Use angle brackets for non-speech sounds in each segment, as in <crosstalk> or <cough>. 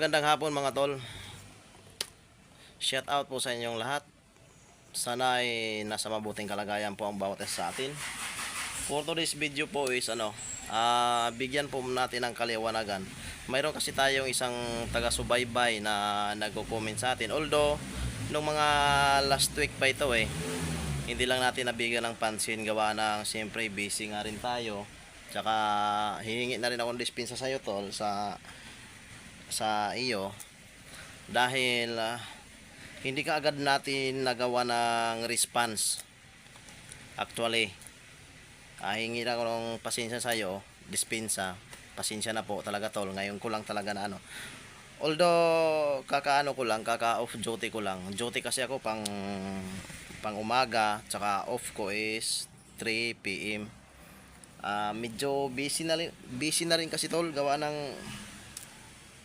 magandang hapon mga tol. Shout out po sa inyong lahat. Sana ay nasa mabuting kalagayan po ang bawat sa atin. For today's video po is ano, ah bigyan po natin ng kaliwanagan. Mayroon kasi tayong isang taga-subaybay na nagko-comment sa atin. Although, nung mga last week pa ito eh, hindi lang natin nabigyan ng pansin gawa ng siyempre busy nga rin tayo. Tsaka hihingi na rin akong dispensa sa iyo tol sa sa iyo dahil ah, hindi ka agad natin nagawa ng response actually. Ah, hingi na ako ng pasensya sa iyo dispensa. Pasensya na po talaga tol. Ngayon ko lang talaga na ano. Although kakaano ko lang kaka off duty ko lang. Duty kasi ako pang pang umaga tsaka off ko is 3 PM Ah, medyo busy na busy na rin kasi tol gawa ng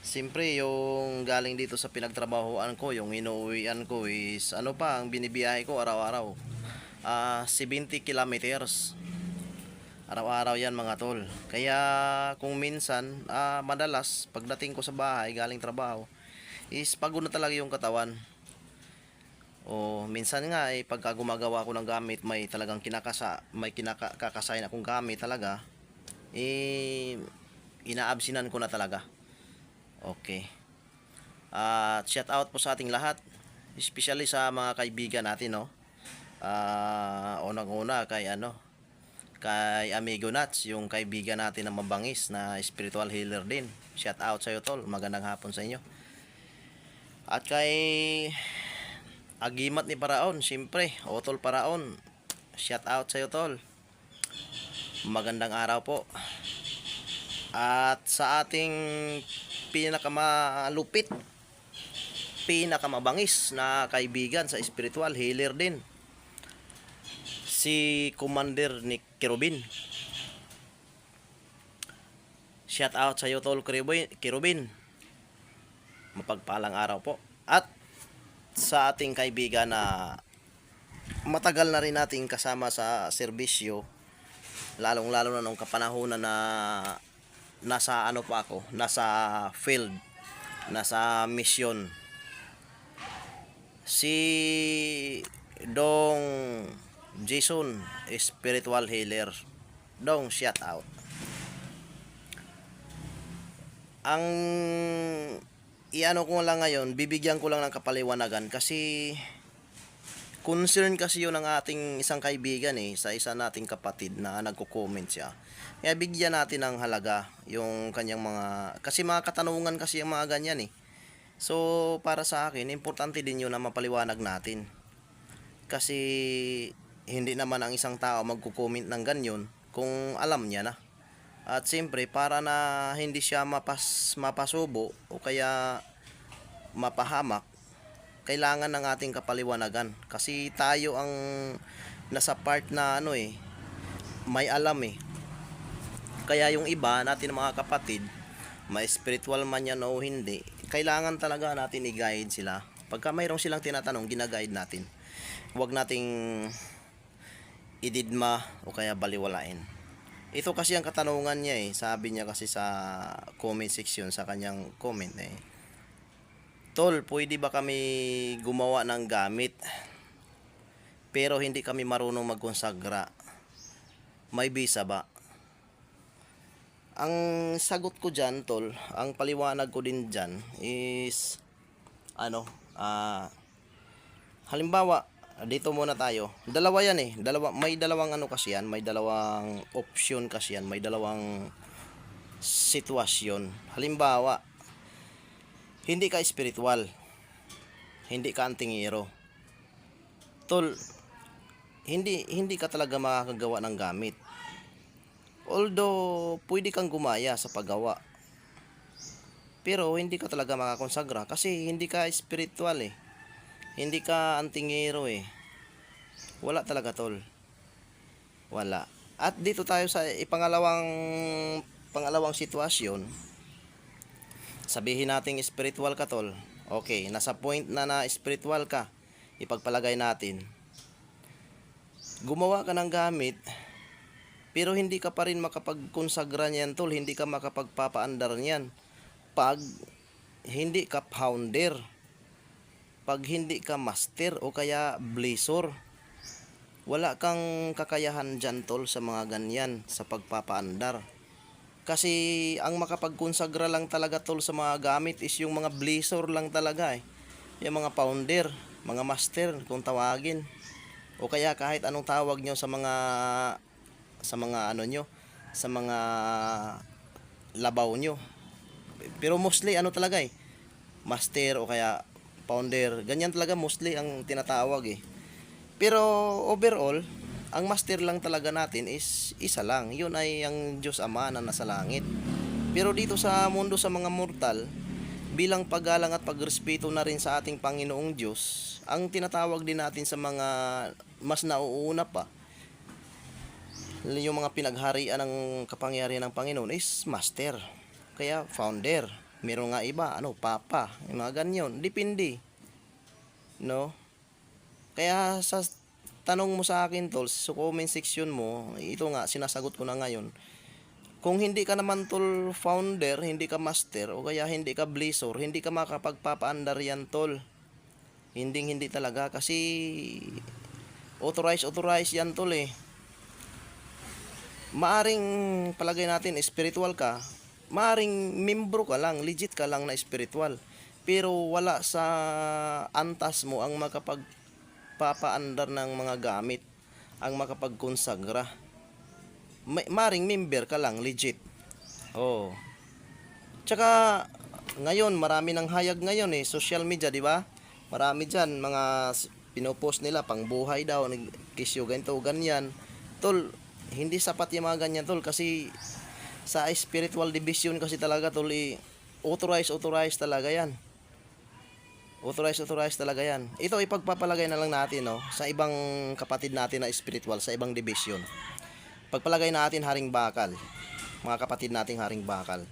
Siyempre, yung galing dito sa pinagtrabahoan ko, yung inuwian ko is, ano pa, ang binibiyahe ko araw-araw. Ah, 70 kilometers. Araw-araw yan mga tol. Kaya, kung minsan, ah, madalas, pagdating ko sa bahay, galing trabaho, is pagod na talaga yung katawan. O minsan nga eh pagka gumagawa ko ng gamit may talagang kinakasa may kinakakasayin akong gamit talaga eh inaabsinan ko na talaga. Okay. At shout out po sa ating lahat, especially sa mga kaibigan natin, no. Ah, unang-una kay ano, kay Amigo Nuts, yung kaibigan natin na mabangis na spiritual healer din. Shout out sa iyo tol, magandang hapon sa inyo. At kay Agimat ni Paraon, siyempre, Otol Paraon. Shout out sa iyo tol. Magandang araw po. At sa ating pinakamalupit, pinakamabangis na kaibigan sa spiritual healer din. Si Commander ni Kirubin. Shout out sa iyo tol. Kirubin. Mapagpalang araw po. At sa ating kaibigan na matagal na rin nating kasama sa serbisyo lalong lalo na nung kapanahonan na nasa ano pa ako nasa field nasa mission. Si Dong Jason spiritual healer. Dong shout out. Ang iano ko lang ngayon, bibigyan ko lang ng kapaliwanagan kasi concern kasi yun ng ating isang kaibigan eh, sa isa nating kapatid na nagko-comment siya. Kaya bigyan natin ng halaga yung kanyang mga, kasi mga katanungan kasi yung mga ganyan eh. So, para sa akin, importante din yun na mapaliwanag natin. Kasi, hindi naman ang isang tao magko-comment ng ganyan kung alam niya na. At siyempre, para na hindi siya mapas, mapasubo o kaya mapahamak, kailangan ng ating kapaliwanagan. Kasi tayo ang nasa part na ano eh, may alam eh. Kaya yung iba natin mga kapatid, may spiritual man yan o hindi, kailangan talaga natin i-guide sila. Pagka mayroong silang tinatanong, gina-guide natin. Huwag nating ididma o kaya baliwalain. Ito kasi ang katanungan niya eh. Sabi niya kasi sa comment section, sa kanyang comment eh. Tol, pwede ba kami gumawa ng gamit? Pero hindi kami marunong magkonsagra. May bisa ba? Ang sagot ko dyan, tol, ang paliwanag ko din dyan is, ano, ah, halimbawa, dito muna tayo. Dalawa yan eh. Dalawa, may dalawang ano kasi yan. May dalawang option kasi yan. May dalawang sitwasyon. Halimbawa, hindi ka spiritual. Hindi ka antingero. Tol, hindi hindi ka talaga makakagawa ng gamit. Although, pwede kang gumaya sa paggawa. Pero, hindi ka talaga makakonsagra kasi hindi ka spiritual eh. Hindi ka antingero eh. Wala talaga tol. Wala. At dito tayo sa ipangalawang pangalawang sitwasyon. Sabihin nating spiritual ka tol. Okay, nasa point na na spiritual ka. Ipagpalagay natin. Gumawa ka ng gamit pero hindi ka pa rin makapagkonsagra niyan tol, hindi ka makapagpapaandar niyan. Pag hindi ka founder, pag hindi ka master o kaya blazor, wala kang kakayahan dyan tol sa mga ganyan sa pagpapaandar. Kasi ang makapagkonsagra lang talaga tol sa mga gamit is yung mga blazor lang talaga eh. Yung mga founder, mga master kung tawagin. O kaya kahit anong tawag nyo sa mga sa mga ano nyo, sa mga labaw nyo. Pero mostly ano talaga eh, master o kaya founder, ganyan talaga mostly ang tinatawag eh. Pero overall, ang master lang talaga natin is isa lang. Yun ay ang Diyos Ama na nasa langit. Pero dito sa mundo sa mga mortal, bilang paggalang at pagrespeto na rin sa ating Panginoong Diyos, ang tinatawag din natin sa mga mas nauuna pa, yung mga pinagharian ng kapangyarihan ng Panginoon is master. Kaya founder. Meron nga iba, ano, papa, yung mga ganyan. Depende. No? Kaya sa tanong mo sa akin, tol, sa comment section mo, ito nga, sinasagot ko na ngayon. Kung hindi ka naman tol founder, hindi ka master, o kaya hindi ka blazor, hindi ka makapagpapaandar yan, tol. Hindi, hindi talaga. Kasi, authorize, authorize yan, tol, eh. Maaring palagay natin, spiritual ka, maaring membro ka lang, legit ka lang na spiritual. Pero wala sa antas mo ang makapagpapaandar ng mga gamit, ang makapagkonsagra. May, maring member ka lang, legit. Oh. Tsaka, ngayon, marami ng hayag ngayon eh, social media, di ba? Marami dyan, mga pinopost nila, pang buhay daw, kisyo, ganito, ganyan. Tol, hindi sapat yung mga ganyan, tol, kasi sa spiritual division kasi talaga, tol, eh, authorize, authorize talaga yan. Authorize, authorize talaga yan. Ito, ipagpapalagay na lang natin, no, sa ibang kapatid natin na spiritual, sa ibang division. Pagpalagay natin haring bakal, mga kapatid nating haring bakal.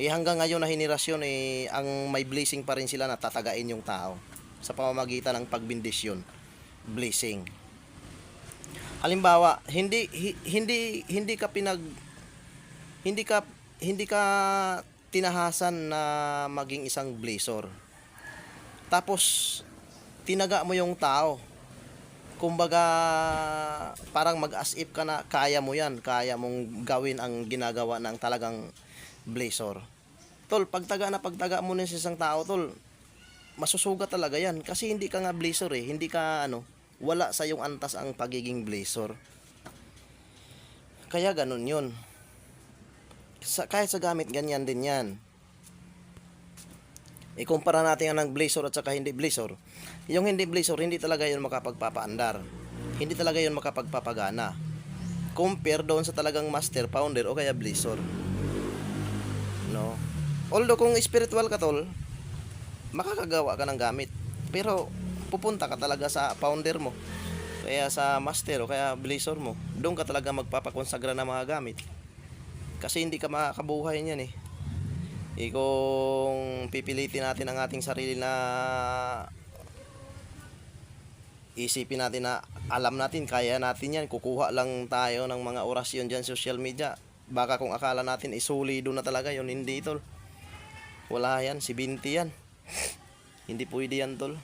Eh hanggang ngayon na henerasyon eh ang may blessing pa rin sila na tatagain yung tao sa pamamagitan ng pagbindisyon. Blessing. Halimbawa, hindi hi- hindi hindi ka pinag hindi ka hindi ka tinahasan na maging isang blazor. Tapos tinaga mo yung tao. Kumbaga parang mag-as if ka na kaya mo 'yan, kaya mong gawin ang ginagawa ng talagang blazor. Tol, pagtaga na pagtaga mo sa isang tao, tol, masusugat talaga yan. Kasi hindi ka nga blazor eh. Hindi ka, ano, wala sa yung antas ang pagiging blazor. Kaya ganun yun. Sa, kahit sa gamit, ganyan din yan. Ikumpara natin ang blazor at saka hindi blazor. Yung hindi blazor, hindi talaga yun makapagpapaandar. Hindi talaga yun makapagpapagana. Compare doon sa talagang master, founder o kaya blazor. No? Although kung spiritual ka tol, makakagawa ka ng gamit. Pero pupunta ka talaga sa founder mo. Kaya sa master o kaya blazor mo. Doon ka talaga magpapakonsagra ng mga gamit. Kasi hindi ka makakabuhay niyan eh. Eh kung pipilitin natin ang ating sarili na isipin natin na alam natin, kaya natin yan, kukuha lang tayo ng mga orasyon dyan social media. Baka kung akala natin isulido na talaga yon hindi tol. Wala yan, si Binti yan. <laughs> hindi pwede yan tol.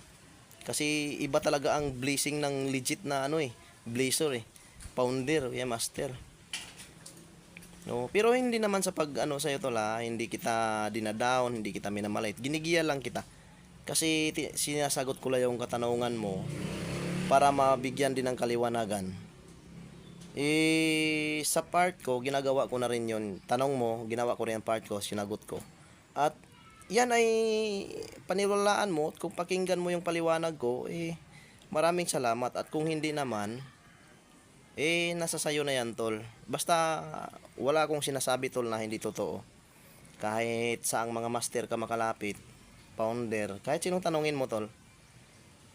Kasi iba talaga ang blessing ng legit na ano eh, blazer eh. Founder, yeah, master. No, pero hindi naman sa pag ano sa tol ha, hindi kita dinadown, hindi kita minamaliit. Ginigiya lang kita. Kasi sinasagot ko lang yung katanungan mo para mabigyan din ng kaliwanagan. Eh, sa part ko, ginagawa ko na rin yun. Tanong mo, ginawa ko rin ang part ko, sinagot ko. At yan ay paniwalaan mo kung pakinggan mo yung paliwanag ko, eh, maraming salamat. At kung hindi naman, eh, nasa sayo na yan, tol. Basta, wala akong sinasabi, tol, na hindi totoo. Kahit saang mga master ka makalapit, founder, kahit sinong tanungin mo, tol.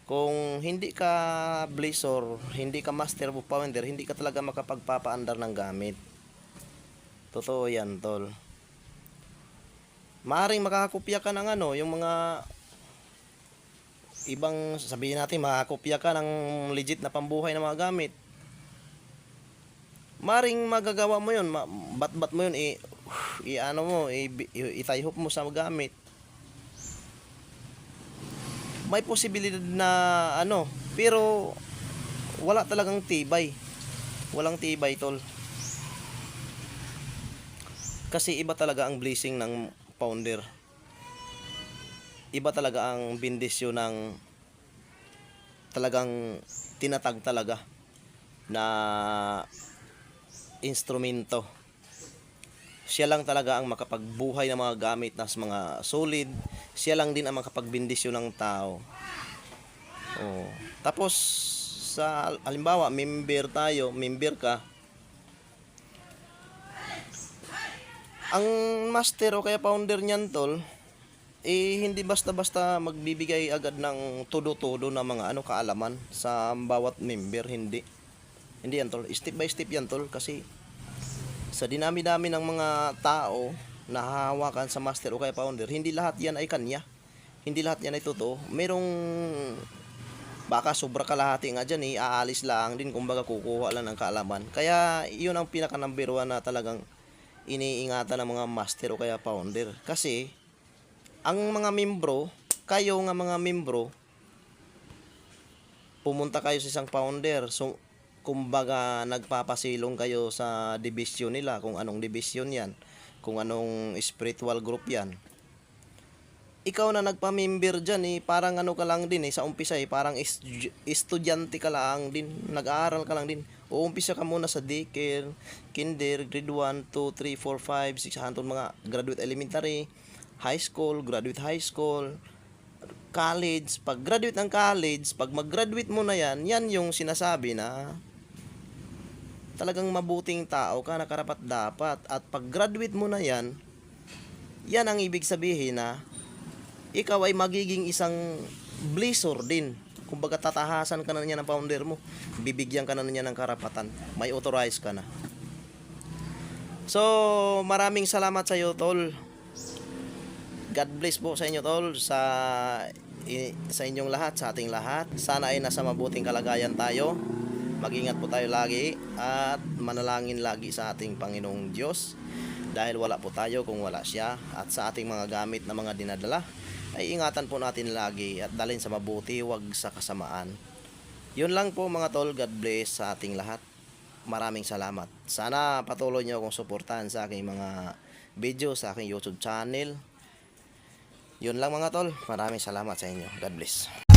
Kung hindi ka blazor, hindi ka master o founder, hindi ka talaga makapagpapaandar ng gamit. Totoo yan, tol. Maaring makakopya ka ng ano, yung mga ibang sabihin natin makakopya ka ng legit na pambuhay na mga gamit. Maring magagawa mo yun, ma- bat-bat mo yun, i, <sighs> i ano mo, i, i, itayhop mo sa gamit. may posibilidad na ano, pero wala talagang tibay. Walang tibay, tol. Kasi iba talaga ang blessing ng founder. Iba talaga ang bindisyon ng talagang tinatag talaga na instrumento. Siya lang talaga ang makapagbuhay ng mga gamit na mga solid. Siya lang din ang makapagbindisyon ng tao. Oh. Tapos sa halimbawa, member tayo, member ka. Ang master o kaya founder niyan tol, eh hindi basta-basta magbibigay agad ng todo-todo na mga ano kaalaman sa bawat member, hindi. Hindi yan tol, step by step yan tol kasi sa dinami-dami ng mga tao na hahawakan sa master o kaya founder, hindi lahat yan ay kanya. Hindi lahat yan ay totoo. Merong baka sobra kalahati nga dyan eh, aalis lang din, kumbaga kukuha lang ng kaalaman. Kaya yun ang pinaka number one na talagang iniingatan ng mga master o kaya founder. Kasi ang mga membro, kayo nga mga membro, pumunta kayo sa isang founder. So, kumbaga nagpapasilong kayo sa division nila, kung anong division yan, kung anong spiritual group yan. Ikaw na nagpa-member dyan eh, parang ano ka lang din eh, sa umpisa eh, parang estudyante ka lang din, nag-aaral ka lang din. Uumpisa ka muna sa daycare, kinder, grade 1, 2, 3, 4, 5, 6, hantong mga graduate elementary, high school, graduate high school, college. Pag graduate ng college, pag mag-graduate mo na yan, yan yung sinasabi na talagang mabuting tao ka na karapat dapat. At pag graduate mo na yan, yan ang ibig sabihin na ikaw ay magiging isang blessor din. Kumbaga tatahasan ka na niya ng founder mo. Bibigyan ka na niya ng karapatan. May authorize ka na. So, maraming salamat sa iyo, Tol. God bless po sa inyo, Tol, sa, sa inyong lahat, sa ating lahat. Sana ay nasa mabuting kalagayan tayo. Mag-ingat po tayo lagi at manalangin lagi sa ating Panginoong Diyos. Dahil wala po tayo kung wala siya. At sa ating mga gamit na mga dinadala ay ingatan po natin lagi at dalhin sa mabuti wag sa kasamaan. Yun lang po mga tol. God bless sa ating lahat. Maraming salamat. Sana patuloy niyo akong suportahan sa aking mga video sa aking YouTube channel. Yun lang mga tol. Maraming salamat sa inyo. God bless